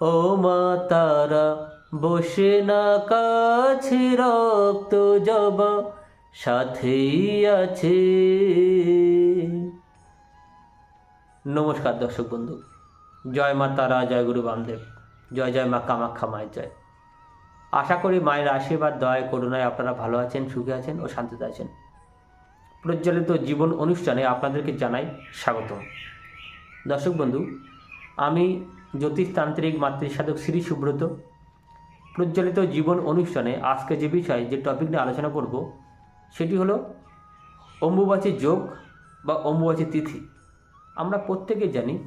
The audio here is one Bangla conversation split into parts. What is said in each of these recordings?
ও মা, তারা বসে না, কাছে রক্ত জবা সাথেই আছে। নমস্কার দর্শক বন্ধু, জয় মা, তারা, জয় গুরু বামদেব, জয় জয় মা, কামাখ্যা, মায়ের জয়। আশা করি মায়ের আশীর্বাদ, দয়, করুণায় আপনারা ভালো আছেন, সুখে আছেন ও শান্তিতে আছেন। প্রজ্বলিত জীবন অনুষ্ঠানে আপনাদেরকে জানাই স্বাগতম। দর্শক বন্ধু, আমি জ্যোতিষতান্ত্রিক মাতৃসাধক শ্রী সুব্রত। প্রজ্বলিত জীবন অনুষ্ঠানে আজকে যে বিষয়, যে টপিক নিয়ে আলোচনা করব, সেটি হলো অম্বুবাচী যোগ বা অম্বুবাচী তিথি। আমরা প্রত্যেকে জানি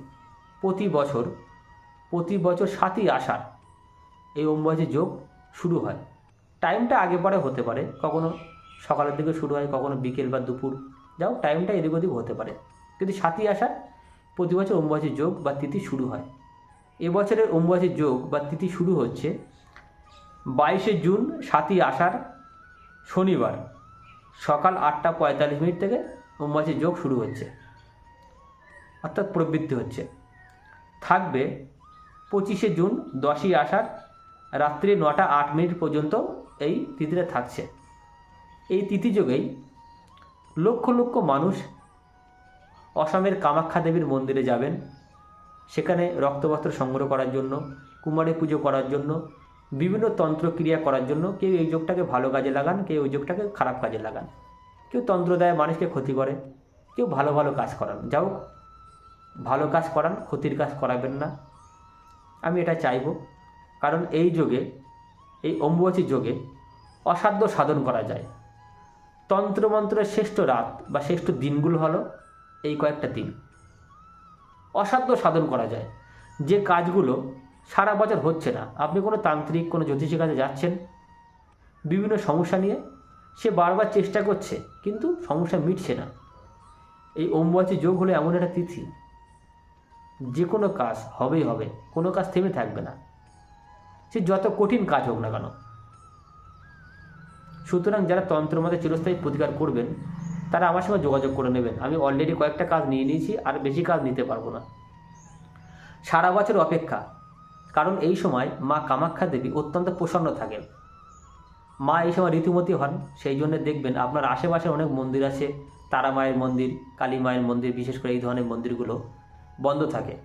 প্রতি বছর প্রতি বছর সাতই আষাঢ় এই অম্বুবাচী যোগ শুরু হয়। টাইমটা আগে পরে হতে পারে, কখনো সকালের দিকে শুরু হয়, কখনো বিকেল বা দুপুর। যাও টাইমটা এদিক ওদিক হতে পারে। কিন্তু সাতই আষাঢ় প্রতি বছর অম্বুবাচী যোগ বা তিথি শুরু হয়। এবছরের অম্বুবাচী যোগ বা তিথি শুরু হচ্ছে বাইশে জুন, সাতই আষাঢ়, শনিবার। সকাল আটটা পঁয়তাল্লিশ মিনিট থেকে অম্বুবাচী যোগ শুরু হচ্ছে, অর্থাৎ প্রবৃত্তি হচ্ছে। থাকবে পঁচিশে জুন, দশই আষাঢ়, রাত্রি নটা আট মিনিট পর্যন্ত এই তিথিটা থাকছে। এই তিথি যোগেই লক্ষ লক্ষ মানুষ অসমের কামাখ্যা দেবীর মন্দিরে যাবেন। সেখানে রক্তবস্ত্র সংগ্রহ করার জন্য, কুমারী পুজো করার জন্য, বিভিন্ন তন্ত্রক্রিয়া করার জন্য কেউ এই যোগটাকে ভালো কাজে লাগান, কেউ ওই যোগটাকে খারাপ কাজে লাগান। কেউ তন্ত্র দেয় মানুষকে ক্ষতি করে, কেউ ভালো ভালো কাজ করান। যাও ভালো কাজ করান, ক্ষতির কাজ করাবেন না। আমি এটা চাইব, কারণ এই যোগে, এই অম্বুবাচী যোগে অসাধ্য সাধন করা যায়। তন্ত্রমন্ত্রের শ্রেষ্ঠ রাত বা শ্রেষ্ঠ দিনগুলো হলো এই কয়েকটা দিন। অসাধ্য সাধন করা যায়। যে কাজগুলো সারা বছর হচ্ছে না। আপনি কোনো তান্ত্রিক, কোনো জ্যোতিষীর কাছে যাচ্ছেন, বিভিন্ন সমস্যা নিয়ে সে বারবার চেষ্টা করছে, কিন্তু সমস্যা মিটছে না। এই অম্বুবাচী যোগ হলো এমন একটা তিথি। যে কোনো কাজ হবেই হবে, কোনো কাজ থেমে থাকবে না। সে যত কঠিন কাজ হোক না কেন। সুতরাং যারা তন্ত্রমতে চিরস্থায়ী প্রতিকার করবেন তারা আমার সঙ্গে যোগাযোগ করে নেবেন। আমি অলরেডি কয়েকটা কাজ নিয়ে নিয়েছি, আর বেশি কাজ নিতে পারব না। সারা বছর অপেক্ষা। কারণ এই সময় মা কামাখ্যা দেবী অত্যন্ত প্রসন্ন থাকেন। মা এই সময় ঋতুমতী হন, সেই জন্য দেখবেন আপনার আশেপাশে অনেক মন্দির আছে, তারা মায়ের মন্দির, কালী মায়ের মন্দির, বিশেষ করে এই ধরনের মন্দিরগুলো বন্ধ থাকে।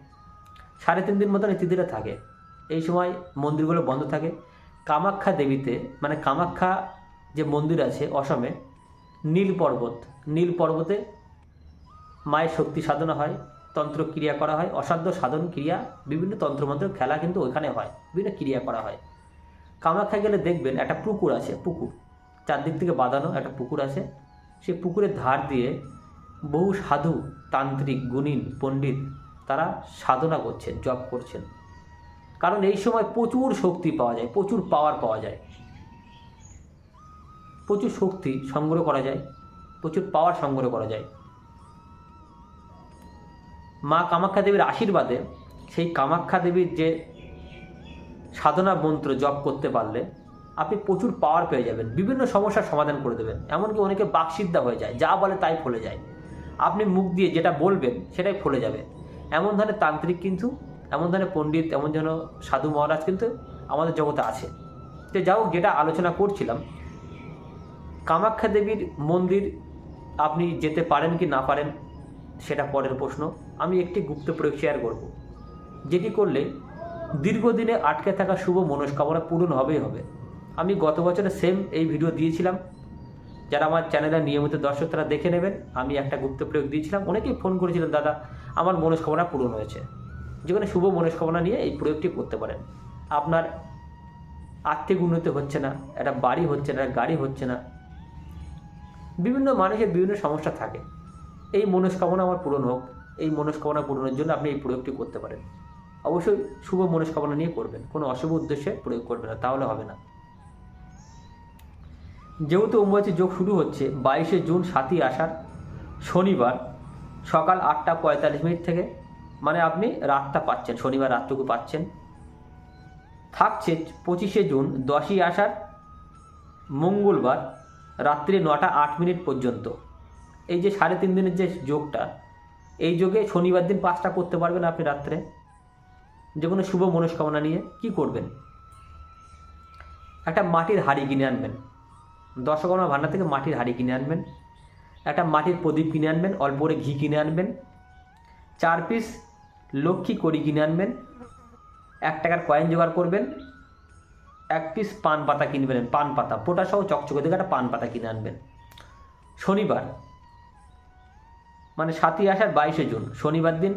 সাড়ে তিন দিন মতন তিথিটা থাকে। এই সময় মন্দিরগুলো বন্ধ থাকে। কামাখ্যা দেবীতে মানে কামাখ্যা যে মন্দির আছে অসমে নীল পর্বত। নীল পর্বতে মায়ের শক্তি সাধনা হয়, তন্ত্র ক্রিয়া করা হয়, অসাধ্য সাধন ক্রিয়া, বিভিন্ন তন্ত্রমন্ত্র খেলা কিন্তু ওইখানে হয়, বিভিন্ন ক্রিয়া করা হয়। কামাখ্যা গেলে দেখবেন একটা পুকুর আছে, পুকুর। চারদিক থেকে বাঁধানো একটা পুকুর আছে। সেই পুকুরের ধার দিয়ে বহু সাধু, তান্ত্রিক, গুণিন, পণ্ডিত তারা সাধনা করছেন, জপ করছেন। কারণ এই সময় প্রচুর শক্তি পাওয়া যায়, প্রচুর পাওয়ার পাওয়া যায়। প্রচুর শক্তি সংগ্রহ করা যায়, প্রচুর পাওয়ার সংগ্রহ করা যায়। মা কামাখ্যা দেবীর আশীর্বাদে সেই কামাখ্যা দেবীর যে সাধনা মন্ত্র জপ করতে পারলে আপনি প্রচুর পাওয়ার পেয়ে যাবেন, বিভিন্ন সমস্যার সমাধান করে দেবেন। এমনকি অনেকে বাকসিদ্ধা হয়ে যায়, যা বলে তাই ফলে যায়। আপনি মুখ দিয়ে যেটা বলবেন সেটাই ফলে যাবে। এমন ধরনের তান্ত্রিক কিন্তু, এমন ধরনের পণ্ডিত, এমন যেন সাধু মহারাজ কিন্তু আমাদের জগতে আছে। তো যাও যেটা আলোচনা করছিলাম কামাখ্যা দেবীর মন্দির আপনি যেতে পারেন কি না পারেন সেটা পরের প্রশ্ন। আমি একটি গুপ্ত প্রয়োগ শেয়ার করব, যেটি করলে দীর্ঘদিনে আটকে থাকা শুভ মনস্কামনা পূরণ হবেই হবে। আমি গত বছরে সেম এই ভিডিও দিয়েছিলাম। যারা আমার চ্যানেলে নিয়মিত দর্শক, তারা দেখে নেবেন, আমি একটা গুপ্ত প্রয়োগ দিয়েছিলাম। অনেকেই ফোন করেছিলেন, দাদা, আমার মনস্কামনা পূরণ হয়েছে। যেখানে শুভ মনস্কামনা নিয়ে এই প্রয়োগটি করতে পারেন। আপনার আর্থিক উন্নতি হচ্ছে না, একটা বাড়ি হচ্ছে না গাড়ি হচ্ছে না বিভিন্ন মানুষের বিভিন্ন সমস্যা থাকে। এই মনস্কামনা আমার পূরণ হোক, এই মনস্কামনা পূরণের জন্য আপনি এই প্রয়োগটি করতে পারেন। অবশ্যই শুভ মনস্কামনা নিয়ে করবেন, কোনো অশুভ উদ্দেশ্যে প্রয়োগ করবেন না, তাহলে হবে না। যেহেতু অম্বুবাচী যোগ শুরু হচ্ছে, বাইশে জুন সাতই আষাঢ়, শনিবার, সকাল আটটা পঁয়তাল্লিশ মিনিট থেকে মানে আপনি রাতটা পাচ্ছেন, শনিবার রাতটুকু পাচ্ছেন। থাকছে পঁচিশে জুন দশই আষাঢ়, মঙ্গলবার রাত্রি নটা আট মিনিট পর্যন্ত। এই যে সাড়ে তিন দিনের যে যোগটা, এই যোগে শনিবার দিন পাঁচটা করতে পারবেন আপনি রাত্রে। যে কোনো শুভ মনস্কামনা নিয়ে কি করবেন? একটা মাটির হাড়ি কিনে আনবেন। দশকর্মা ভান্ডার থেকে মাটির হাড়ি কিনে আনবেন। একটা মাটির প্রদীপ কিনে আনবেন, অল্প করে ঘি কিনে আনবেন। চার পিস লক্ষ্মী কড়ি কিনে আনবেন। এক টাকার কয়েন জোগাড় করবেন। এক পিস পান পাতা কিনবেন পান পাতা পোটা সহ চকচকে থেকে একটা পান পাতা কিনে আনবেন। শনিবার মানে সাতই আসার বাইশে জুন, শনিবার দিন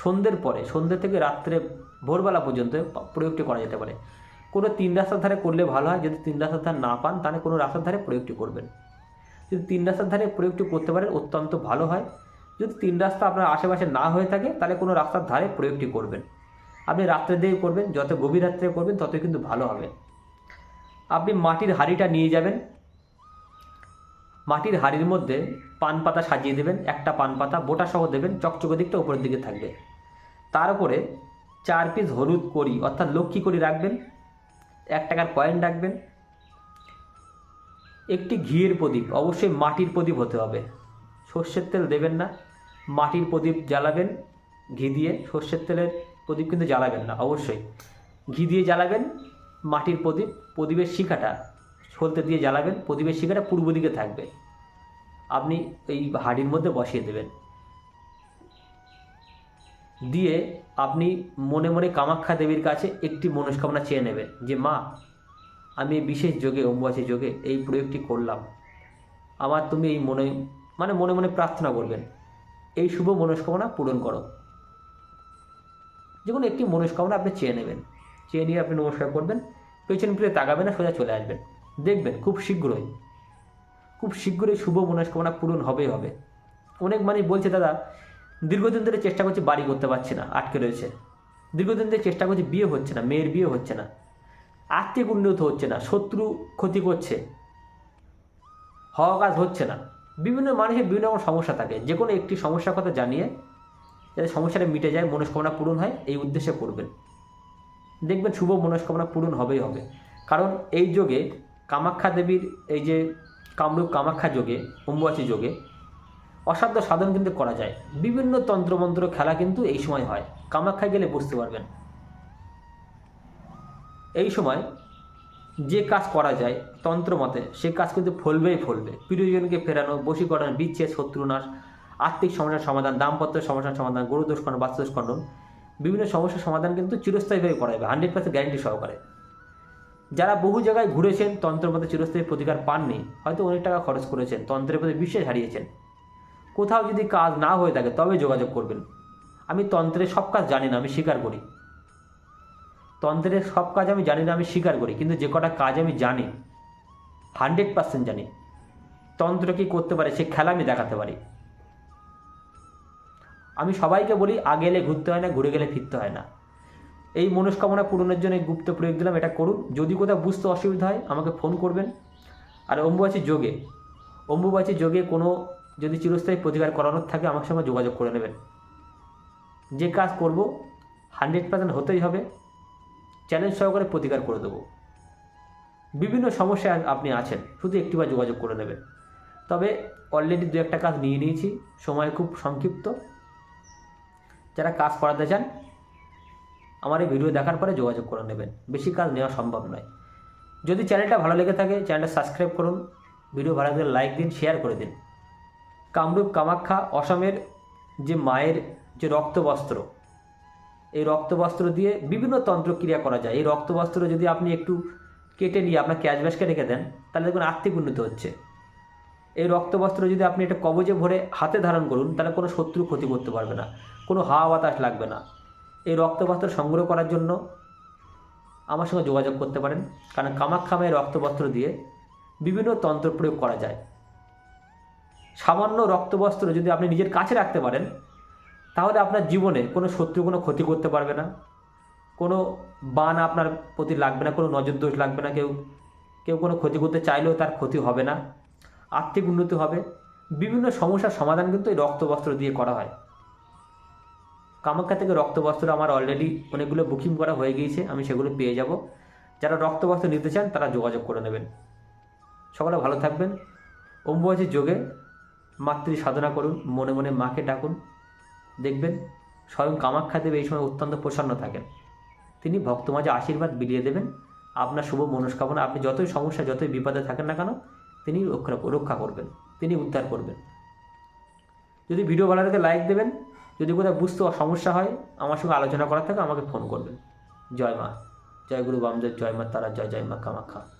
সন্ধ্যের পরে, সন্ধ্যে থেকে রাত্রে ভোরবেলা পর্যন্ত প্রয়োগটি করা যেতে পারে। কোনো তিন রাস্তার ধারে করলে ভালো হয়, যদি তিন রাস্তার ধারে না পান, তাহলে কোনো রাস্তার ধারে প্রয়োগটি করবেন। যদি তিন রাস্তার ধারে প্রয়োগটি করতে পারেন, অত্যন্ত ভালো হয়। যদি তিন রাস্তা আপনার আশেপাশে না হয়ে থাকে, তাহলে কোনো রাস্তার ধারে প্রয়োগটি করবেন। আপনি রাত্রে দিয়ে করবেন, যত গভীর রাত্রে করবেন, ততই কিন্তু ভালো হবে। আপনি মাটির হাঁড়িটা নিয়ে যাবেন। মাটির হাঁড়ির মধ্যে পান পাতা সাজিয়ে দেবেন, একটা পান পাতা, বোটা সহ দেবেন, চকচকে দিকটা উপরের দিকে থাকবে। তার উপরে চার পিস হলুদ করি অর্থাৎ লক্ষ্মী করি রাখবেন, এক টাকার কয়েন রাখবেন। একটি ঘিয়ের প্রদীপ, অবশ্যই মাটির প্রদীপ হতে হবে। সর্ষের তেল দেবেন না, মাটির প্রদীপ জ্বালাবেন, ঘি দিয়ে সর্ষের তেলের প্রদীপ কিন্তু জ্বালাবেন না, অবশ্যই। ঘি দিয়ে জ্বালাবেন মাটির প্রদীপ, প্রদীপের শিখাটা সলতে দিয়ে জ্বালাবেন, প্রদীপের শিখাটা পূর্ব দিকে থাকবে। আপনি এই হাঁড়ির মধ্যে বসিয়ে দেবেন। দিয়ে আপনি মনে মনে কামাখ্যা দেবীর কাছে একটি মনস্কামনা চেয়ে নেবেন যে, মা, আমি বিশেষ যোগে, অম্বুবাচী যোগে এই প্রয়োগটি করলাম। আমার তুমি এই মনে মানে মনে মনে প্রার্থনা করবেন, এই শুভ মনস্কামনা পূরণ করো। যে কোনো একটি মনস্কামনা আপনি চেয়ে নেবেন। চেয়ে নিয়ে আপনি নমস্কার করবেন, পেছন ফিরে তাকাবেন না সোজা চলে আসবেন। দেখবেন খুব শীঘ্রই খুব শীঘ্রই শুভ মনস্কামনা পূরণ হবেই হবে। অনেক মানুষ বলছে, দাদা, দীর্ঘদিন ধরে চেষ্টা করছি বাড়ি করতে পারছি না, আটকে রয়েছে। দীর্ঘদিন ধরে চেষ্টা করছি বিয়ে হচ্ছে না, মেয়ের বিয়ে হচ্ছে না। আর্থিক উন্নত হচ্ছে না, শত্রু ক্ষতি করছে। হওয়া কাজ হচ্ছে না। বিভিন্ন মানুষের বিভিন্ন রকম সমস্যা থাকে। যে কোনো একটি সমস্যার কথা জানিয়ে, যাতে সমস্যাটা মিটে যায়, মনস্কামনা পূরণ হয়, এই উদ্দেশ্যে করবেন। দেখবেন শুভ মনস্কামনা পূরণ হবেই হবে। কারণ এই যোগে কামাখ্যা দেবীর এই যে কামরূপ কামাখ্যা যোগে, অম্বুবাচী যোগে অসাধ্য সাধন কিন্তু করা যায়। বিভিন্ন তন্ত্রমন্ত্র খেলা কিন্তু এই সময় হয়। কামাখ্যায় গেলে বুঝতে পারবেন। এই সময় যে কাজ করা যায় তন্ত্র মতে, সে কাজ কিন্তু ফলবেই ফলবে। প্রিয়জনকে ফেরানো বশীকরণ বিচ্ছেদ, শত্রুনাশ আর্থিক সমস্যার সমাধান, দাম্পত্য সমস্যার সমাধান গরুদোষ খণ্ডন বাস্তুদোষ বিভিন্ন সমস্যার সমাধান কিন্তু চিরস্থায়ীভাবে করা যাবে হান্ড্রেড পার্সেন্ট গ্যারেন্টি সহকারে। যারা বহু জায়গায় ঘুরেছেন, তন্ত্রের মধ্যে চিরস্থায়ী প্রতিকার পাননি, হয়তো অনেক টাকা খরচ করেছেন, তন্ত্রের প্রতি বিশ্বাস হারিয়েছেন। কোথাও যদি কাজ না হয়ে থাকে, তবে যোগাযোগ করবেন। আমি তন্ত্রের সব কাজ জানি না, আমি স্বীকার করি। তন্ত্রের সব কাজ আমি জানি না, আমি স্বীকার করি, কিন্তু যে কটা কাজ আমি জানি হান্ড্রেড পার্সেন্ট জানি। তন্ত্র কী করতে পারে, সে খেলা আমি দেখাতে পারি। সবাইকে বলি, আগে এলে ঘুরতে হয় না, ঘুরে গেলে ফিরতে হয় না। এই মনস্কামনা পূরণের জন্য গুপ্ত প্রয়োগ দিলাম, এটা করুন। যদি কোথাও বুঝতে অসুবিধা হয়, আমাকে ফোন করবেন। আর অম্বুবাচী যোগে অম্বুবাচী যোগে কোনো যদি চিরস্থায়ী প্রতিকার করানোর থাকে, আমার সঙ্গে যোগাযোগ করে নেবেন। যে কাজ করব, হান্ড্রেড পার্সেন্ট হতেই হবে। চ্যালেঞ্জ সহকারে প্রতিকার করে দেবো। বিভিন্ন সমস্যায় আপনি আছেন, শুধু একটিবার যোগাযোগ করে নেবেন। তবে অলরেডি দু একটা কাজ নিয়ে নিয়েছি, সময় খুব সংক্ষিপ্ত। যারা কাজ করাতে চান, আমার এই ভিডিও দেখার পরে যোগাযোগ করে নেবেন। বেশি কাজ নেওয়া সম্ভব নয়। যদি চ্যানেলটা ভালো লেগে থাকে, চ্যানেলটা সাবস্ক্রাইব করুন, ভিডিও ভালো লাগলে লাইক দিন শেয়ার করে দিন। কামরূপ কামাখ্যা অসমের যে মায়ের যে রক্তবস্ত্র এই রক্তবস্ত্র দিয়ে বিভিন্ন তন্ত্রক্রিয়া করা যায়। এই রক্তবস্ত্র যদি আপনি একটু কেটে নিয়ে আপনার ক্যাশব্যাসকে রেখে দেন, তাহলে দেখুন আর্থিক উন্নতি হচ্ছে। এই রক্তবস্ত্র যদি আপনি একটা কবজে ভরে হাতে ধারণ করুন, তাহলে কোনো শত্রু ক্ষতি করতে পারবে না। কোনো হাওয়া বাতাস লাগবে না। এই রক্তবস্ত্র সংগ্রহ করার জন্য আমার সঙ্গে যোগাযোগ করতে পারেন। কারণ কামাখ্যা মায়ের রক্তবস্ত্র দিয়ে বিভিন্ন তন্ত্র প্রয়োগ করা যায়। সামান্য রক্তবস্ত্র যদি আপনি নিজের কাছে রাখতে পারেন, তাহলে আপনার জীবনে কোনো শত্রু কোনো ক্ষতি করতে পারবে না। কোনো বান আপনার প্রতি লাগবে না, কোনো নজর দোষ লাগবে না, কেউ কেউ কোনো ক্ষতি করতে চাইলেও তার ক্ষতি হবে না। আর্থিক উন্নতি হবে। বিভিন্ন সমস্যার সমাধান কিন্তু এই রক্তবস্ত্র দিয়ে করা হয়। কামাখ্যা থেকে রক্তবস্ত্র আমার অলরেডি অনেকগুলো বুকিং করা হয়ে গিয়েছে, আমি সেগুলো পেয়ে যাব। যারা রক্তবস্ত্র নিতে চান, তারা যোগাযোগ করে নেবেন। সকলে ভালো থাকবেন। অম্বুবাচীর যোগে মাতৃ সাধনা করুন, মনে মনে মাকে ডাকুন, দেখবেন স্বয়ং কামাখ্যা দেব এই সময় অত্যন্ত প্রসন্ন থাকেন। তিনি ভক্ত মাঝে আশীর্বাদ বিলিয়ে দেবেন। আপনার শুভ মনস্কামনা, আপনি যতই সমস্যা, যতই বিপদে থাকেন না কেন, তিনি রক্ষা রক্ষা করবেন, তিনি উদ্ধার করবেন। যদি ভিডিও ভালো লাগে লাইক দেবেন। যদি কোথাও বুঝতে সমস্যা হয়, আমার সঙ্গে আলোচনা করার থাকে আমাকে ফোন করবেন। জয় মা। জয় গুরু বামদেব, জয় মা তারা, জয় জয় মা কামাখ্যা।